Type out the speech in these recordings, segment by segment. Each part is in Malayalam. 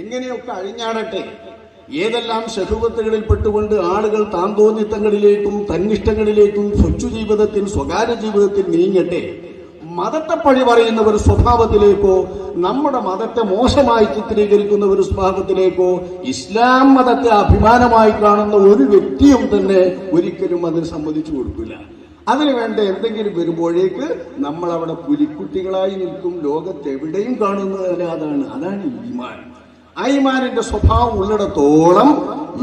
എങ്ങനെയൊക്കെ അഴിഞ്ഞാടട്ടെ? ഏതെല്ലാം ശഹുവത്തുകളിൽ പെട്ടുകൊണ്ട് ആളുകൾ താന്തോന്നിത്തങ്ങളിലേക്കും തന്നിഷ്ടങ്ങളിലേക്കും സ്വച്ഛു ജീവിതത്തിൽ സ്വകാര്യ ജീവിതത്തിൽ നീങ്ങട്ടെ? മതത്തെ പഴി പറയുന്നവർ സ്വഭാവത്തിലേക്കോ നമ്മുടെ മതത്തെ മോശമായി ചിത്രീകരിക്കുന്ന ഒരു സ്വഭാവത്തിലേക്കോ ഇസ്ലാം മതത്തെ അഭിമാനമായി കാണുന്ന ഒരു വ്യക്തിയും തന്നെ ഒരിക്കലും അതിന് സമ്മതിച്ചു കൊടുക്കില്ല. അതിനു വേണ്ട എന്തെങ്കിലും വരുമ്പോഴേക്ക് നമ്മൾ അവിടെ പുലിക്കുട്ടികളായി നിൽക്കും ലോകത്തെവിടെയും കാണുന്നത് അതാണ് അതാണ് ഈമാൻ. ആ ഈമാനിന്റെ സ്വഭാവം ഉള്ളിടത്തോളം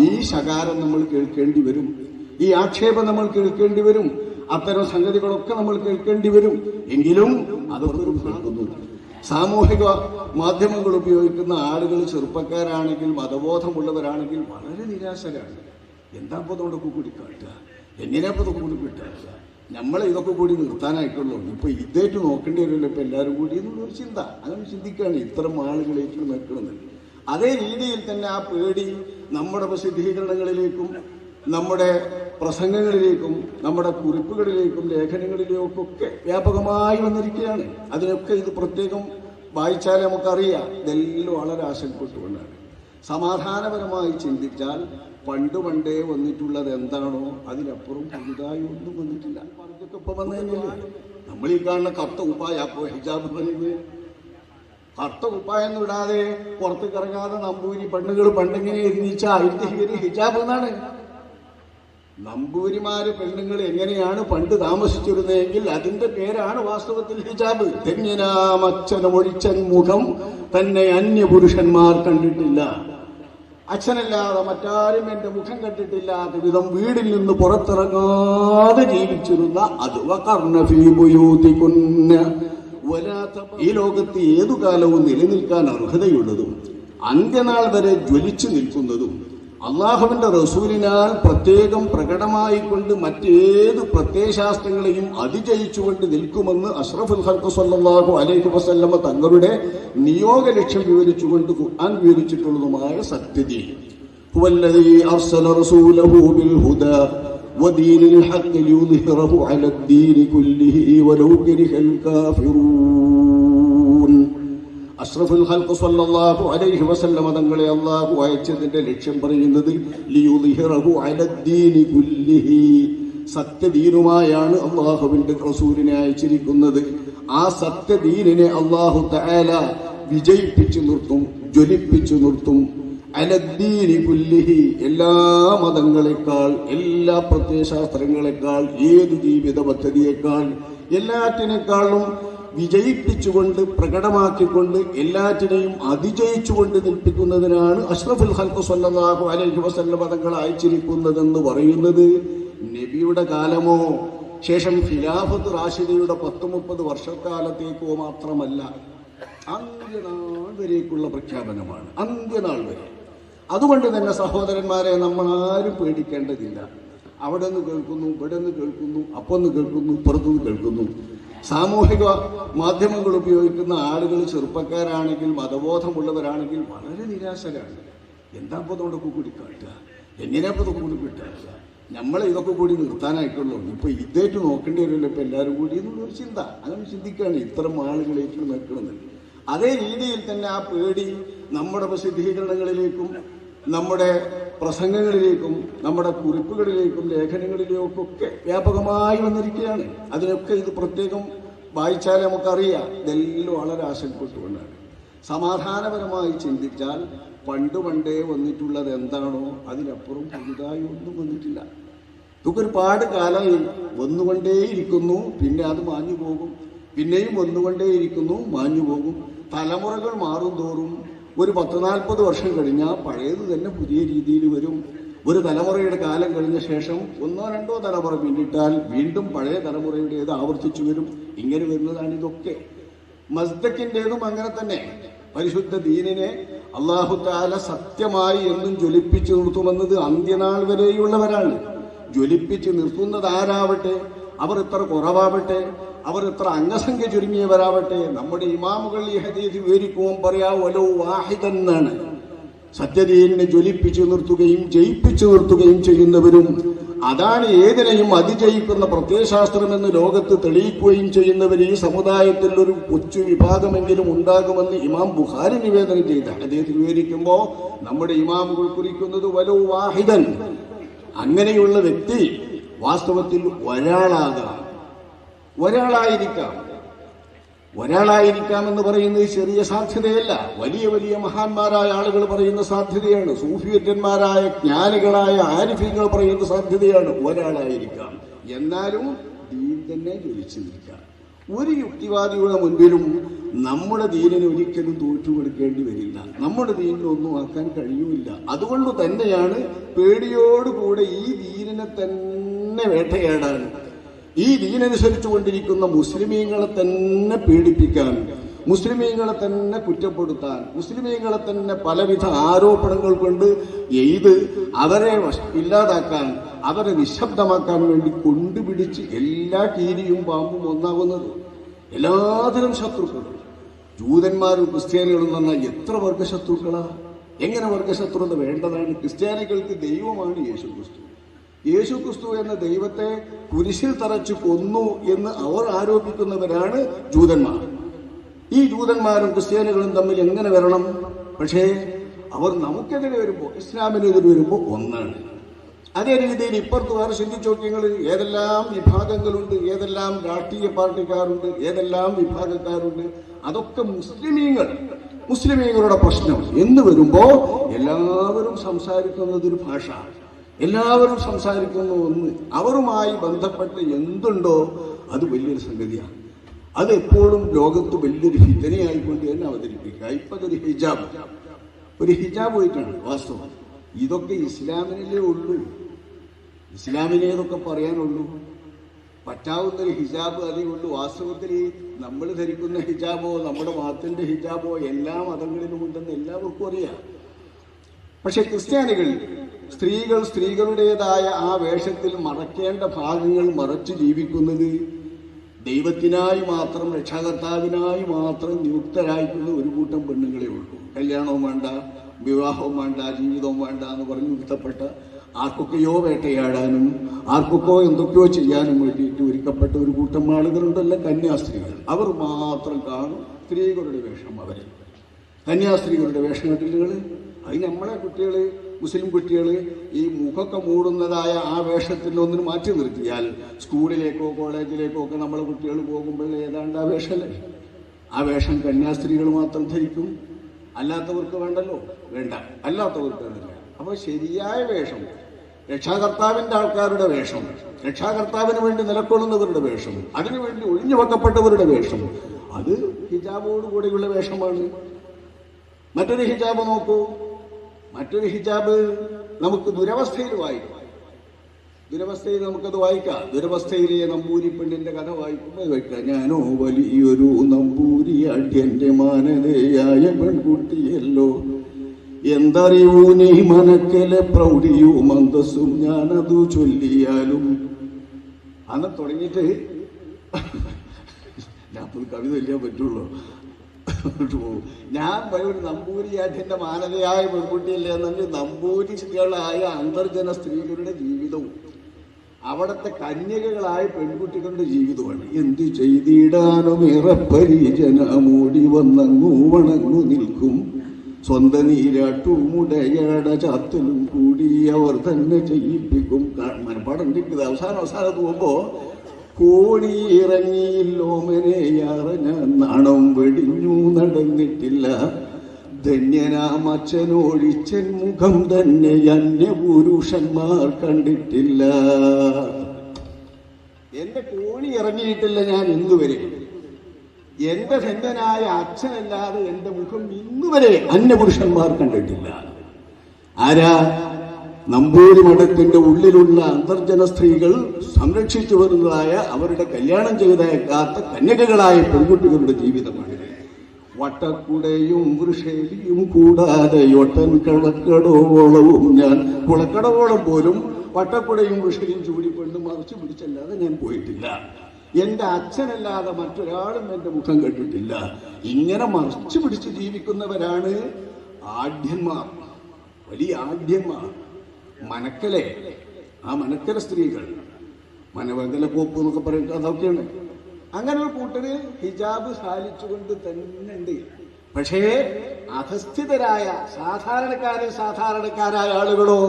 ഈ ശകാരം നമ്മൾ കേൾക്കേണ്ടി വരും. ഈ ആക്ഷേപം നമ്മൾ കേൾക്കേണ്ടി വരും. അത്തരം സംഗതികളൊക്കെ നമ്മൾ കേൾക്കേണ്ടി വരും. എങ്കിലും അത് ഭാഗന്നു സാമൂഹിക മാധ്യമങ്ങൾ ഉപയോഗിക്കുന്ന ആളുകൾ ചെറുപ്പക്കാരാണെങ്കിൽ മതബോധമുള്ളവരാണെങ്കിൽ വളരെ നിരാശരാണ്. എന്താ ഇപ്പൊ ഇതൊക്കെ കൂടി കാട്ടുക എങ്ങനെയാ ഇതൊക്കെ കൂടി കിട്ടുക നമ്മളെ ഇതൊക്കെ കൂടി നിർത്താനായിട്ടുള്ളൂ. ഇപ്പൊ ഇതേറ്റ് നോക്കേണ്ടി വരുമല്ലോ ഇപ്പൊ എല്ലാവരും കൂടി എന്നുള്ളൊരു ചിന്ത. അങ്ങനെ ചിന്തിക്കുകയാണ് ഇത്തരം ആളുകളേക്ക് നിൽക്കുന്നത്. അതേ രീതിയിൽ തന്നെ ആ പേടി നമ്മുടെ പ്രസിദ്ധീകരണങ്ങളിലേക്കും നമ്മുടെ പ്രസംഗങ്ങളിലേക്കും നമ്മുടെ കുറിപ്പുകളിലേക്കും ലേഖനങ്ങളിലേക്കും ഒക്കെ വ്യാപകമായി വന്നിരിക്കുകയാണ്. അതിനൊക്കെ ഇത് പ്രത്യേകം വായിച്ചാൽ നമുക്കറിയാം. ഇതെല്ലാം വളരെ ആശങ്കപ്പെട്ടുകൊണ്ടാണ്. സമാധാനപരമായി ചിന്തിച്ചാൽ പണ്ട് പണ്ടേ വന്നിട്ടുള്ളത് എന്താണോ അതിനപ്പുറം പുതുതായി ഒന്നും വന്നിട്ടില്ല. പറഞ്ഞൊക്കെ ഇപ്പൊ നമ്മൾ ഈ കാണുന്ന കത്ത ഉപ്പായാക്കോ ഹിജാബ് പറയുന്നത് കറുത്ത കുപ്പായം ഇടാതെ പുറത്ത് കറങ്ങാതെ നമ്പൂരി പെണ്ണുകൾ പണ്ടിങ്ങനെ ഇരുന്നിച്ച ആയിരത്തി ഹിജാബ് എന്നാണ്. നമ്പൂരിമാര് പെണ്ണുങ്ങൾ എങ്ങനെയാണ് പണ്ട് താമസിച്ചിരുന്നതെങ്കിൽ അതിന്റെ പേരാണ് വാസ്തവത്തിൽ ഹിജാബ്. തെങ്ങിനാമച്ഛനമൊഴിച്ചൻ മുഖം തന്നെ അന്യപുരുഷന്മാർ കണ്ടിട്ടില്ല. അച്ഛനല്ലാതെ മറ്റാരും എന്റെ മുഖം കണ്ടിട്ടില്ലാത്ത വിധം വീടിൽ നിന്ന് പുറത്തിറങ്ങാതെ ജീവിച്ചിരുന്ന അത് വകർണഫീബുയൂതികുന്ന വലാത്ത ഈ ലോകത്ത് ഏതു കാലവും നിലനിൽക്കാൻ അർഹതയുള്ളതും അന്ത്യനാൾ വരെ ജ്വലിച്ചു നിൽക്കുന്നതും അള്ളാഹുവിന്റെ റസൂലിനാൽ പ്രത്യേകം പ്രകടമായിക്കൊണ്ട് മറ്റേത് പ്രത്യയശാസ്ത്രങ്ങളെയും അതിജയിച്ചുകൊണ്ട് നിൽക്കുമെന്ന് അഷ്റഫുൽ ഹർക്കു സല്ലാഹു അലൈഹി വസല്ലമ്മ തങ്ങളുടെ നിയോഗ ലക്ഷ്യം വിവരിച്ചുകൊണ്ട് ഖുർആൻ വിവരിച്ചിട്ടുള്ളതുമായ സത്യതി ഹുവല്ലദീ അർസല റസൂലഹു ബിൽ ഹുദാ ودين الحق ليظهره على الدين كله ولو كره الكافرون അഷ്റഫുൽ ഖൽഖ് സല്ലല്ലാഹു അലൈഹി വസല്ലമ തങ്ങളെ അല്ലാഹു അയച്ചതിന്റെ ലക്ഷ്യം പറയുന്നത് ലിയുദ്ഹിറഹു അലദ്ദീനി കുല്ലിഹി സത്യദീനുമായാണ് അള്ളാഹുവിന്റെ റസൂലിനെ അയച്ചിരിക്കുന്നത് ആ സത്യദീനിനെ അള്ളാഹു തആല വിജയിപ്പിച്ചു നിർത്തും ജ്വലിപ്പിച്ചു നിർത്തും അലദ്ദീനി പുല്ലിഹി എല്ലാ മതങ്ങളെക്കാൾ എല്ലാ പ്രത്യയശാസ്ത്രങ്ങളെക്കാൾ ഏത് ജീവിത പദ്ധതിയേക്കാൾ എല്ലാറ്റിനേക്കാളും വിജയിപ്പിച്ചുകൊണ്ട് പ്രകടമാക്കിക്കൊണ്ട് എല്ലാറ്റിനെയും അതിജയിച്ചുകൊണ്ട് നിൽപ്പിക്കുന്നതിനാണ് അഷ്റഫുൽ ഹൽക്ക് സ്വല്ലാഹു അലൈഹി വസല്ല പദങ്ങൾ അയച്ചിരിക്കുന്നതെന്ന് പറയുന്നത്. നബിയുടെ കാലമോ ശേഷം ഖിലാഫത്ത് റാഷിദയുടെ പത്ത് മുപ്പത് വർഷക്കാലത്തേക്കോ മാത്രമല്ല അന്ത്യനാൾ വരേക്കുള്ള പ്രഖ്യാപനമാണ്. അന്ത്യനാൾ വരെ. അതുകൊണ്ട് തന്നെ സഹോദരന്മാരെ നമ്മൾ ആരും പേടിക്കേണ്ടതില്ല. അവിടെ നിന്ന് കേൾക്കുന്നു ഇവിടെ നിന്ന് കേൾക്കുന്നു അപ്പൊന്ന് കേൾക്കുന്നു പുറത്തുനിന്ന് കേൾക്കുന്നു. സാമൂഹിക മാധ്യമങ്ങൾ ഉപയോഗിക്കുന്ന ആളുകൾ ചെറുപ്പക്കാരാണെങ്കിൽ മതബോധമുള്ളവരാണെങ്കിൽ വളരെ നിരാശരാണ്. എന്താ ഇപ്പോൾ ഇതൊക്കെ കൂടി കാട്ടുക? എങ്ങനെയാ ഇതൊക്കെ കൂടി കിട്ടുക നമ്മളെ ഇതൊക്കെ കൂടി നിർത്താനായിട്ടുള്ളൂ. ഇപ്പൊ ഇതേറ്റ് നോക്കേണ്ടി വരുമല്ലോ ഇപ്പൊ എല്ലാവരും കൂടി എന്നുള്ളൊരു ചിന്ത. അങ്ങനെ ചിന്തിക്കുകയാണ് ഇത്തരം ആളുകളേക്ക് നിൽക്കണമെന്ന് അതേ രീതിയിൽ തന്നെ ആ പേടി നമ്മുടെ പ്രസിദ്ധീകരണങ്ങളിലേക്കും നമ്മുടെ പ്രസംഗങ്ങളിലേക്കും നമ്മുടെ കുറിപ്പുകളിലേക്കും ലേഖനങ്ങളിലേക്കും ഒക്കെ വ്യാപകമായി വന്നിരിക്കുകയാണ്. അതിനൊക്കെ ഇത് പ്രത്യേകം വായിച്ചാൽ നമുക്കറിയാം. ഇതെല്ലാം വളരെ ആശങ്കപ്പെട്ടുകൊണ്ടാണ്. സമാധാനപരമായി ചിന്തിച്ചാൽ പണ്ട് പണ്ടേ വന്നിട്ടുള്ളത് എന്താണോ അതിനപ്പുറം പുതുതായി ഒന്നും വന്നിട്ടില്ല. ഇതൊക്കെ ഒരുപാട് കാലമായി വന്നുകൊണ്ടേയിരിക്കുന്നു. പിന്നെ അത് മാഞ്ഞു പോകും പിന്നെയും വന്നുകൊണ്ടേയിരിക്കുന്നു. മാഞ്ഞു പോകും തലമുറകൾ മാറും തോറും ഒരു പത്ത് നാൽപ്പത് വർഷം കഴിഞ്ഞാൽ പഴയത് തന്നെ പുതിയ രീതിയിൽ വരും. ഒരു തലമുറയുടെ കാലം കഴിഞ്ഞ ശേഷം ഒന്നോ രണ്ടോ തലമുറ പിന്നിട്ടാൽ വീണ്ടും പഴയ തലമുറയുടേത് ആവർത്തിച്ചു വരും. ഇങ്ങനെ വരുന്നതാണ് ഇതൊക്കെ. മസ്ദക്കിന്റെതും അങ്ങനെ തന്നെ. പരിശുദ്ധ ദീനിനെ അള്ളാഹു താല സത്യമായി എന്നും ജ്വലിപ്പിച്ചു നിർത്തുമെന്നത് അന്ത്യനാൾ വരെയുള്ളവരാണ്. ജ്വലിപ്പിച്ച് നിർത്തുന്നത് ആരാവട്ടെ അവർ ഇത്ര കുറവാവട്ടെ? അവർ ഇത്ര അംഗസംഖ്യ ചുരുങ്ങിയവരാവട്ടെ നമ്മുടെ ഇമാമുകൾ ഈ ഹദീസ് വിവരിക്കുമ്പോൾ വാഹിദൻ എന്നാണ്. സത്യദീനിനെ ജ്വലിപ്പിച്ചു നിർത്തുകയും ജയിപ്പിച്ചു നിർത്തുകയും ചെയ്യുന്നവരും അതാണ് ഏതിനെയും അതിജയിക്കുന്ന പ്രത്യയശാസ്ത്രമെന്ന് ലോകത്ത് തെളിയിക്കുകയും ചെയ്യുന്നവർ ഈ സമുദായത്തിൽ ഒരു കൊച്ചു വിഭാഗമെങ്കിലും ഉണ്ടാകുമെന്ന് ഇമാം ബുഖാരി നിവേദനം ചെയ്ത അദ്ദേഹത്തിൽ വിവരിക്കുമ്പോൾ നമ്മുടെ ഇമാമുകൾ കുറിക്കുന്നത് വലോ വാഹിദൻ അങ്ങനെയുള്ള വ്യക്തി വാസ്തവത്തിൽ ഒരാളാകാം. ഒരാളായിരിക്കാം. ഒരാളായിരിക്കാം എന്ന് പറയുന്നത് ചെറിയ സാധ്യതയല്ല. വലിയ വലിയ മഹാന്മാരായ ആളുകൾ പറയുന്ന സാധ്യതയാണ്. സൂഫിയറ്റന്മാരായ ജ്ഞാനികളായ ആരിഫ്യങ്ങൾ പറയുന്ന സാധ്യതയാണ് ഒരാളായിരിക്കാം. എന്നാലും ദീൻ തന്നെ ജ്വലിച്ചു നിൽക്കാം ഒരു യുക്തിവാദിയുടെ മുൻപിലും നമ്മുടെ ദീനിന് ഒരിക്കലും തോറ്റുകൊടുക്കേണ്ടി വരില്ല. നമ്മുടെ ദീനിനെ ഒന്നും ആക്കാൻ കഴിയൂല അതുകൊണ്ട് തന്നെയാണ് പേടിയോടുകൂടെ ഈ ദീനിനെ തന്നെ വേട്ടയാടാൻ ഈ ദീനനുസരിച്ചു കൊണ്ടിരിക്കുന്ന മുസ്ലിമീങ്ങളെ തന്നെ പീഡിപ്പിക്കാൻ മുസ്ലിമീങ്ങളെ തന്നെ കുറ്റപ്പെടുത്താൻ മുസ്ലിമീങ്ങളെ തന്നെ പലവിധ ആരോപണങ്ങൾ കൊണ്ട് എയ്ത് അവരെ ഇല്ലാതാക്കാൻ അവരെ നിശബ്ദമാക്കാൻ വേണ്ടി കൊണ്ടുപിടിച്ച് എല്ലാ കീരിയും പാമ്പും ഒന്നാകുന്നത്. എല്ലാതരം ശത്രുക്കളും ജൂതന്മാരും ക്രിസ്ത്യാനികളും എന്ന് പറഞ്ഞാൽ എത്ര വർഗശത്രുക്കളാ? എങ്ങനെ വർഗശത്രുത വേണ്ടതാണ്? ക്രിസ്ത്യാനികൾക്ക് ദൈവമാണ് യേശു ക്രിസ്തു യേശു ക്രിസ്തു എന്ന ദൈവത്തെ കുരിശിൽ തറച്ചു കൊന്നു എന്ന് അവർ ആരോപിക്കുന്നവരാണ് ജൂതന്മാർ. ഈ ജൂതന്മാരും ക്രിസ്ത്യാനികളും തമ്മിൽ എങ്ങനെ വരണം? പക്ഷേ അവർ നമുക്കെതിരെ വരുമ്പോൾ ഇസ്ലാമിനെതിരെ വരുമ്പോൾ ഒന്നാണ്. അതേ രീതിയിൽ ഇപ്പുറത്ത് വേറെ ചിന്തിച്ചു നോക്കിയങ്ങൾ ഏതെല്ലാം വിഭാഗങ്ങളുണ്ട് ഏതെല്ലാം രാഷ്ട്രീയ പാർട്ടിക്കാരുണ്ട് ഏതെല്ലാം വിഭാഗക്കാരുണ്ട് അതൊക്കെ മുസ്ലിമീങ്ങൾ മുസ്ലിമീങ്ങളുടെ പ്രശ്നം. എന്ന് വരുമ്പോൾ എല്ലാവരും സംസാരിക്കുന്നത് ഒരു ഭാഷ. എല്ലാവരും സംസാരിക്കുന്ന ഒന്ന് അവരുമായി ബന്ധപ്പെട്ട് എന്തുണ്ടോ അത് വലിയൊരു സംഗതിയാണ്. അത് എപ്പോഴും ലോകത്ത് വലിയൊരു ഹിതനയായിക്കൊണ്ട് തന്നെ അവതരിപ്പിക്കുക. ഇപ്പൊ അതൊരു ഹിജാബ്. ഒരു ഹിജാബ് പോയിട്ടാണ് വാസ്തവം. ഇതൊക്കെ ഇസ്ലാമിനല്ലേ ഉള്ളൂ? ഇസ്ലാമിനെ ഇതൊക്കെ പറയാനുള്ളൂ. പറ്റാവുന്ന ഒരു ഹിജാബ് അതേ ഉള്ളൂ. വാസ്തവത്തിൽ നമ്മൾ ധരിക്കുന്ന ഹിജാബോ നമ്മുടെ മതത്തിന്റെ ഹിജാബോ എല്ലാ മതങ്ങളിലും ഉണ്ടെന്ന് എല്ലാവർക്കും അറിയാം. പക്ഷെ ക്രിസ്ത്യാനികൾ സ്ത്രീകൾ സ്ത്രീകളുടേതായ ആ വേഷത്തിൽ മറക്കേണ്ട ഭാഗങ്ങൾ മറച്ചു ജീവിക്കുന്നത് ദൈവത്തിനായി മാത്രം രക്ഷാകർത്താവിനായി മാത്രം നിയുക്തരായിട്ടുള്ള ഒരു കൂട്ടം പെണ്ണുങ്ങളെ ഉള്ളൂ. കല്യാണവും വേണ്ട വിവാഹവും വേണ്ട ജീവിതവും വേണ്ട എന്ന് പറഞ്ഞ് നിർത്തപ്പെട്ട ആർക്കൊക്കെയോ വേട്ടയാടാനും ആർക്കൊക്കെയോ എന്തൊക്കെയോ ചെയ്യാനും വേണ്ടിയിട്ട് ഒരുക്കപ്പെട്ട ഒരു കൂട്ടം ആളുകളുണ്ടല്ല കന്യാസ്ത്രീകൾ. അവർ മാത്രം കാണും സ്ത്രീകളുടെ വേഷം അവരെ. കന്യാസ്ത്രീകളുടെ വേഷം കെട്ടിലുകൾ അത് നമ്മളെ കുട്ടികൾ മുസ്ലിം കുട്ടികൾ ഈ മുഖമൊക്കെ മൂടുന്നതായ ആ വേഷത്തിൽ ഒന്നിന് മാറ്റി നിർത്തിയാൽ സ്കൂളിലേക്കോ കോളേജിലേക്കോ ഒക്കെ നമ്മളെ കുട്ടികൾ പോകുമ്പോൾ ഏതാണ്ട് ആ വേഷമല്ലേ ആ വേഷം കന്യാസ്ത്രീകൾ മാത്രം ധരിക്കും. അല്ലാത്തവർക്ക് വേണ്ടല്ലോ? വേണ്ട. അല്ലാത്തവർക്ക് വേണ്ടില്ല. അപ്പോൾ ശരിയായ വേഷം രക്ഷാകർത്താവിന്റെ ആൾക്കാരുടെ വേഷം രക്ഷാകർത്താവിന് വേണ്ടി നിലക്കൊള്ളുന്നവരുടെ വേഷം അതിനുവേണ്ടി ഒഴിഞ്ഞു വെക്കപ്പെട്ടവരുടെ വേഷം അത് ഹിജാബോടുകൂടിയുള്ള വേഷമാണ്. മറ്റൊരു ഹിജാബ് നോക്കൂ. മറ്റൊരു ഹിജാബ് നമുക്ക് ദുരവസ്ഥയിൽ വായിക്കാം. ദുരവസ്ഥയിൽ നമുക്കത് വായിക്കാം. ദുരവസ്ഥയിലെ നമ്പൂരി പെണ്ണിന്റെ കഥ വായിക്കുമ്പോൾ വയ്ക്കാം ഞാനോ വലിയൊരു നമ്പൂരി അടിയന്റെ മാനതയായ പെൺകുട്ടിയല്ലോ. എന്തറിയൂ നീ മനക്കലെ പ്രൗഢിയും മന്ദസും ഞാനതു ചൊല്ലിയാലും. അന്ന് തുടങ്ങിയിട്ട് ഞാൻ കവിത ചൊല്ലിയാൻ പറ്റുള്ളൂ. ഞാൻ ഒരു നമ്പൂരിയാറ്റിന്റെ മാനതയായ പെൺകുട്ടിയല്ലേ നമ്പൂരി നമ്പൂരികളായ അന്തർജന സ്ത്രീകളുടെ ജീവിതവും അവിടുത്തെ കന്യകകളായ പെൺകുട്ടികളുടെ ജീവിതമാണ് എന്തു ചെയ്തിടാനും ഏറെ മൂടി വന്നങ്ങു വണങ്ങു നിൽക്കും. സ്വന്ത നീരാട്ടുമുടയാട ചാത്തലും കൂടി അവർ തന്നെ ചെയ്യിപ്പിക്കും. മനപ്പാടം കിട്ടിയത് അവസാനം അവസാനം പോകുമ്പോ കോടി ഇറങ്ങിയില്ലോമനെയാറ ഞാൻ നാണം വെടിഞ്ഞു നടന്നിട്ടില്ല. ധന്യനാമച്ചനോഴിച്ചൻ മുഖം തന്നെ അന്യപുരുഷന്മാർ കണ്ടിട്ടില്ല. എന്റെ കോണി ഇറങ്ങിയിട്ടില്ല ഞാൻ ഇന്നുവരെ. എന്റെ ധന്യനായ അച്ഛനല്ലാതെ എന്റെ മുഖം ഇന്നുവരെ അന്യപുരുഷന്മാർ കണ്ടിട്ടില്ല. ആരാ നമ്പൂരി മഠത്തിന്റെ ഉള്ളിലുള്ള അന്തർജന സ്ത്രീകൾ സംരക്ഷിച്ചു വരുന്നതായ അവരുടെ കല്യാണം ചെയ്തേക്കാത്ത കന്യകകളായ പെൺകുട്ടികളുടെ ജീവിതമാണ്. വട്ടക്കുടയും വൃഷേലിയും കൂടാതെ ഒട്ടൻ കളക്കടോളവും ഞാൻ കുളക്കടവോളം പോലും വട്ടക്കുടയും വൃഷയും ചൂടിക്കൊണ്ട് മറിച്ചു പിടിച്ചല്ലാതെ ഞാൻ പോയിട്ടില്ല. എന്റെ അച്ഛനല്ലാതെ മറ്റൊരാളും എന്റെ മുഖം കണ്ടിട്ടില്ല. ഇങ്ങനെ മറിച്ചു പിടിച്ച് ജീവിക്കുന്നവരാണ് ആഢ്യന്മാർ. വലിയ ആഢ്യന്മാർ. മനക്കലെ ആ മനക്കല സ്ത്രീകൾ മനവങ്കല കോപ്പ് എന്നൊക്കെ പറയുന്നത് അതൊക്കെയാണ് അങ്ങനെ ഒരു കൂട്ടര് ഹിജാബ് പാലിച്ചുകൊണ്ട് തന്നെ ഉണ്ട്. പക്ഷേ അധസ്ഥിതരായ സാധാരണക്കാരെ സാധാരണക്കാരായ ആളുകളോ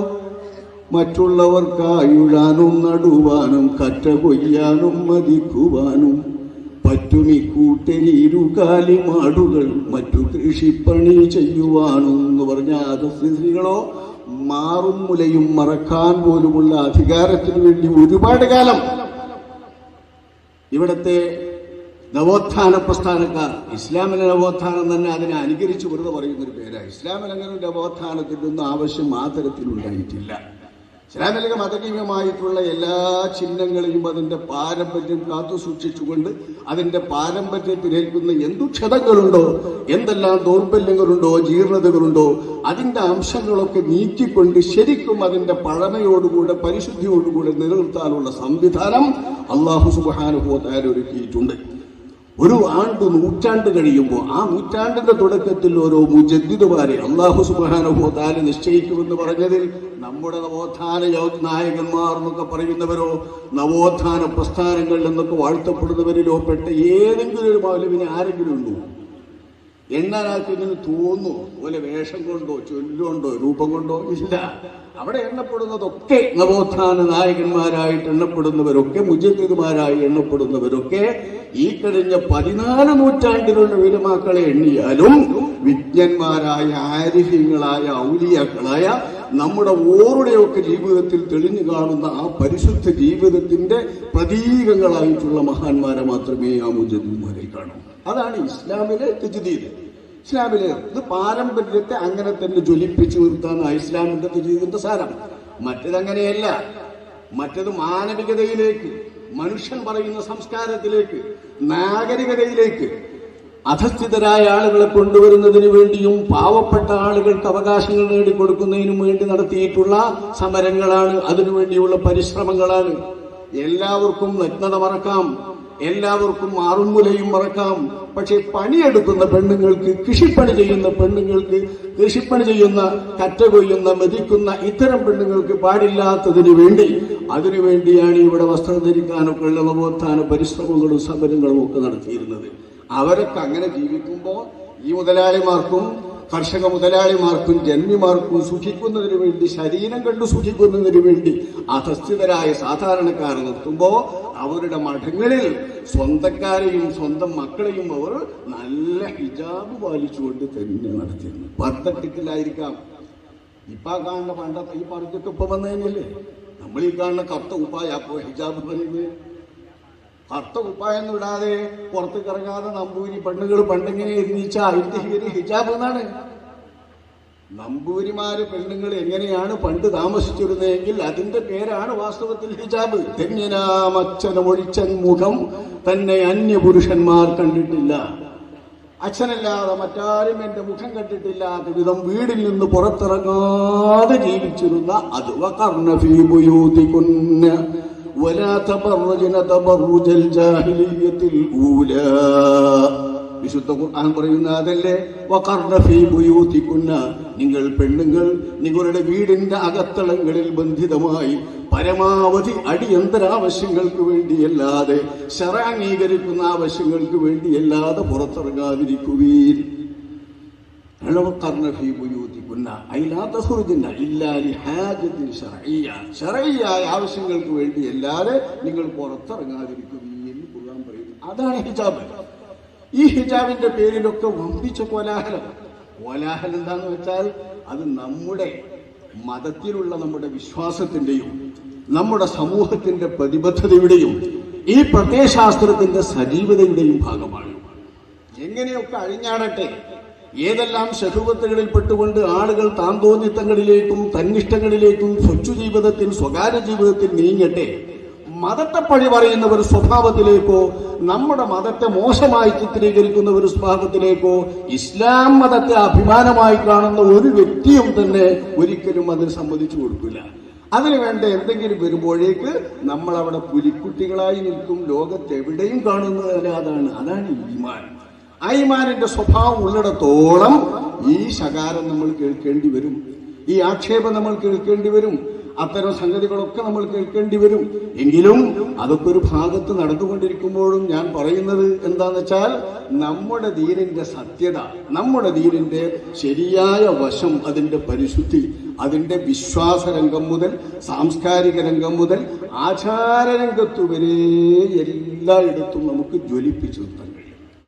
മറ്റുള്ളവർക്കായുഴാനും നടുവാനും കറ്റ കൊയ്യാനും മതിക്കുവാനും പറ്റുമി കൂട്ടരിരുകാലി മാടുകൾ മറ്റു കൃഷിപ്പണി ചെയ്യുവാനും എന്ന് പറഞ്ഞ അധസ്ഥിതികളോ മാറും മുലയും മറക്കാൻ പോലുമുള്ള അധികാരത്തിനു വേണ്ടി ഒരുപാട് കാലം ഇവിടത്തെ നവോത്ഥാന പ്രസ്ഥാനക്കാർ ഇസ്ലാമിലെ നവോത്ഥാനം തന്നെ അതിനെ അനുകരിച്ച് വെറുതെ പറയുന്നൊരു പേരാണ് ഒരു നവോത്ഥാനത്തിന്റെ ഒന്നും ആവശ്യം ആ തരത്തിലുണ്ടായിട്ടില്ല. ഇസ്ലാമിക മതകീയമായിട്ടുള്ള എല്ലാ ചിഹ്നങ്ങളെയും അതിന്റെ പാരമ്പര്യം കാത്തു സൂക്ഷിച്ചുകൊണ്ട് അതിന്റെ പാരമ്പര്യത്തിലേക്കുന്ന എന്തു ക്ഷതങ്ങളുണ്ടോ എന്തെല്ലാം ദൗർബല്യങ്ങളുണ്ടോ ജീർണതകളുണ്ടോ അതിന്റെ അംശങ്ങളൊക്കെ നീക്കിക്കൊണ്ട് ശരിക്കും അതിന്റെ പഴമയോടുകൂടെ പരിശുദ്ധിയോടുകൂടെ നിലനിർത്താനുള്ള സംവിധാനം അള്ളാഹു സുബാനുഭവത്താൽ ഒരുക്കിയിട്ടുണ്ട്. ഒരു ആണ്ട് നൂറ്റാണ്ട് കഴിയുമ്പോൾ ആ നൂറ്റാണ്ടിന്റെ തുടക്കത്തിൽ ഓരോ മുജദ്ദിദുമാരെ അള്ളാഹു സുബാനുഭവത്താൽ നിശ്ചയിക്കുമെന്ന് പറഞ്ഞതിൽ നമ്മുടെ നവോത്ഥാന നായകന്മാർ എന്നൊക്കെ പറയുന്നവരോ നവോത്ഥാന പ്രസ്ഥാനങ്ങളിൽ നിന്നൊക്കെ വാഴ്ത്തപ്പെടുന്നവരിലോ പെട്ട ഏതെങ്കിലും ഒരു മൗലവിനെ ആരെങ്കിലും ഉണ്ടോ? എണ്ണാനാക്കിങ്ങനെ തോന്നുന്നു ഓലെ വേഷം കൊണ്ടോ ചൊല്ലുകൊണ്ടോ രൂപം കൊണ്ടോ ഇല്ല. അവിടെ എണ്ണപ്പെടുന്നതൊക്കെ നവോത്ഥാന നായകന്മാരായിട്ട് എണ്ണപ്പെടുന്നവരൊക്കെ മുജദ്ദിദുമാരായി എണ്ണപ്പെടുന്നവരൊക്കെ ഈ കഴിഞ്ഞ പതിനാല് നൂറ്റാണ്ടിലുള്ള വീരമാക്കളെ എണ്ണിയാലും വിജ്ഞന്മാരായ ആരിഹ്യങ്ങളായ ഔലിയാക്കളായ നമ്മുടെ ഓരുടെയൊക്കെ ജീവിതത്തിൽ തെളിഞ്ഞു കാണുന്ന ആ പരിശുദ്ധ ജീവിതത്തിന്റെ പ്രതീകങ്ങളായിട്ടുള്ള മഹാന്മാരെ മാത്രമേ ആ മുജദ്ദിദുമാരെ കാണൂ. അതാണ് ഇസ്ലാമിലെ തെജുദീദ്. ഇസ്ലാമിലെ ഇത് പാരമ്പര്യത്തെ അങ്ങനെ തന്നെ ജ്വലിപ്പിച്ചു നിർത്താന്ന് ഇസ്ലാമിന്റെ തെജുദീദിന്റെ സാരം. മറ്റതങ്ങനെയല്ല. മറ്റത് മാനവികതയിലേക്ക് മനുഷ്യൻ പറയുന്ന സംസ്കാരത്തിലേക്ക് നാഗരികതയിലേക്ക് അധസ്ഥിതരായ ആളുകളെ കൊണ്ടുവരുന്നതിന് വേണ്ടിയും പാവപ്പെട്ട ആളുകൾക്ക് അവകാശങ്ങൾ നേടിക്കൊടുക്കുന്നതിനും വേണ്ടി നടത്തിയിട്ടുള്ള സമരങ്ങളാണ്. അതിനുവേണ്ടിയുള്ള പരിശ്രമങ്ങളാണ്. എല്ലാവർക്കും നഗ്നത മറക്കാം. എല്ലാവർക്കും മാറുമുലയും മറക്കാം. പക്ഷെ പണിയെടുക്കുന്ന പെണ്ണുങ്ങൾക്ക് കൃഷിപ്പണി ചെയ്യുന്ന പെണ്ണുങ്ങൾക്ക് കൃഷിപ്പണി ചെയ്യുന്ന കറ്റ കൊയ്യുന്ന മെതിക്കുന്ന ഇത്തരം പെണ്ണുങ്ങൾക്ക് പാടില്ലാത്തതിന് വേണ്ടി അതിനുവേണ്ടിയാണ് ഇവിടെ വസ്ത്രം ധരിക്കാനൊക്കെ ഉള്ള നവോത്ഥാന പരിശ്രമങ്ങളും സമരങ്ങളും ഒക്കെ നടത്തിയിരുന്നത്. അവരൊക്കെ അങ്ങനെ ജീവിക്കുമ്പോൾ ഈ മുതലാളിമാർക്കും കർഷക മുതലാളിമാർക്കും ജന്മിമാർക്കും സുഖിക്കുന്നതിന് വേണ്ടി ശരീരം കണ്ടു സുഖിക്കുന്നതിന് വേണ്ടി അധസ്ഥിതരായ സാധാരണക്കാർ നിർത്തുമ്പോൾ അവരുടെ മഠങ്ങളിൽ സ്വന്തക്കാരെയും സ്വന്തം മക്കളെയും അവർ നല്ല ഹിജാബ് പാലിച്ചുകൊണ്ട് തന്നെ നടത്തിയിരുന്നു. പത്തട്ടിട്ടിലായിരിക്കാം ഇപ്പൊ കാണുന്ന പണ്ടത്തെ ഈ പറഞ്ഞൊക്കെ ഇപ്പൊ വന്നു കഴിഞ്ഞല്ലേ നമ്മൾ ഈ കാണുന്ന കത്ത ഉപ്പായ ഹിജാബ് പറയുന്നത് കറുത്ത കുപ്പായൊന്നും ഇടാതെ പുറത്തേക്ക് ഇറങ്ങാതെ നമ്പൂരി പെണ്ണുകൾ പണ്ടിങ്ങനെ എരിഞ്ഞിച്ച പേര് ഹിജാബ് എന്നാണ്. നമ്പൂരിമാര് പെണ്ണുങ്ങൾ എങ്ങനെയാണ് പണ്ട് താമസിച്ചിരുന്നതെങ്കിൽ അതിന്റെ പേരാണ് വാസ്തവത്തിൽ ഹിജാബ്. തെങ്ങിനാമച്ഛൻ ഒഴിച്ചൻ മുഖം തന്നെ അന്യപുരുഷന്മാർ കണ്ടിട്ടില്ല. അച്ഛനല്ലാതെ മറ്റാരും എന്റെ മുഖം കണ്ടിട്ടില്ലാത്ത വിധം വീടിൽ നിന്ന് പുറത്തിറങ്ങാതെ ജീവിച്ചിരുന്ന അത് വകർണഫീ ബുയൂതികുന്ന ولا تبرجن تبرج الجاهلية الأولى വിശുദ്ധ ഖുർആൻ പറയുന്ന അതല്ലേ വഖർന ഫീ ബുയൂതികുന്ന നിങ്ങൾ പെണ്ണുങ്ങൾ നിങ്ങളുടെ വീടിന്റെ അകത്തളങ്ങളിൽ ബന്ധിതമായി പരമാവധി അടിയന്തര ആവശ്യങ്ങൾക്ക് വേണ്ടിയല്ലാതെ ശറാംഗീകരിക്കുന്ന ആവശ്യങ്ങൾക്ക് വേണ്ടിയല്ലാതെ പുറത്തിറങ്ങാതിരിക്കുകയും وقرن في ഷറയിയായ ആവശ്യങ്ങൾക്ക് വേണ്ടി എല്ലാരെ നിങ്ങൾ പുറത്തിറങ്ങാതിരിക്കുകയും ഖുർആൻ പറയുന്നു. അതാണ് ഹിജാബ്. ഈ ഹിജാബിന്റെ പേരിലൊക്കെ വമ്പിച്ച കോലാഹലം. കോലാഹലം എന്താന്ന് വെച്ചാൽ അത് നമ്മുടെ മതത്തിലുള്ള നമ്മുടെ വിശ്വാസത്തിന്റെയും നമ്മുടെ സമൂഹത്തിന്റെ പ്രതിബദ്ധതയുടെയും ഈ പ്രത്യയശാസ്ത്രത്തിന്റെ സജീവതയുടെയും ഭാഗമാണ്. എങ്ങനെയൊക്കെ അഴിഞ്ഞാടട്ടെ? ഏതെല്ലാം ശഹുവത്തുകളിൽ പെട്ടുകൊണ്ട് ആളുകൾ താന്തോന്നിത്തങ്ങളിലേക്കും തന്നിഷ്ടങ്ങളിലേക്കും സ്വച്ഛു ജീവിതത്തിൽ സ്വകാര്യ ജീവിതത്തിൽ നീങ്ങട്ടെ? മതത്തെ പഴി പറയുന്നവർ സ്വഭാവത്തിലേക്കോ നമ്മുടെ മതത്തെ മോശമായി ചിത്രീകരിക്കുന്ന ഒരു സ്വഭാവത്തിലേക്കോ ഇസ്ലാം മതത്തെ അഭിമാനമായി കാണുന്ന ഒരു വ്യക്തിയും തന്നെ ഒരിക്കലും അതിന് സമ്മതിച്ചു കൊടുക്കില്ല. അതിനു വേണ്ട എന്തെങ്കിലും വരുമ്പോഴേക്ക് നമ്മൾ അവിടെ പുലിക്കുട്ടികളായി നിൽക്കും ലോകത്തെവിടെയും കാണുന്നത് അതാണ് അതാണ് ഈമാൻ. ആ ഈമാനിന്റെ സ്വഭാവം ഉള്ളിടത്തോളം ഈ ശകാരം നമ്മൾ കേൾക്കേണ്ടി വരും. ഈ ആക്ഷേപം നമ്മൾ കേൾക്കേണ്ടി വരും. അത്തരം സംഗതികളൊക്കെ നമ്മൾ കേൾക്കേണ്ടി വരും. എങ്കിലും അതൊക്കെ ഒരു ഭാഗത്ത് നടന്നുകൊണ്ടിരിക്കുമ്പോഴും ഞാൻ പറയുന്നത് എന്താന്ന് വെച്ചാൽ നമ്മുടെ ദീനിന്റെ സത്യത നമ്മുടെ ദീനിന്റെ ശരിയായ വശം അതിന്റെ പരിശുദ്ധി അതിന്റെ വിശ്വാസ രംഗം മുതൽ സാംസ്കാരിക രംഗം മുതൽ ആചാര രംഗത്തു വരെ എല്ലായിടത്തും നമുക്ക് ജ്വലിപ്പിച്ചു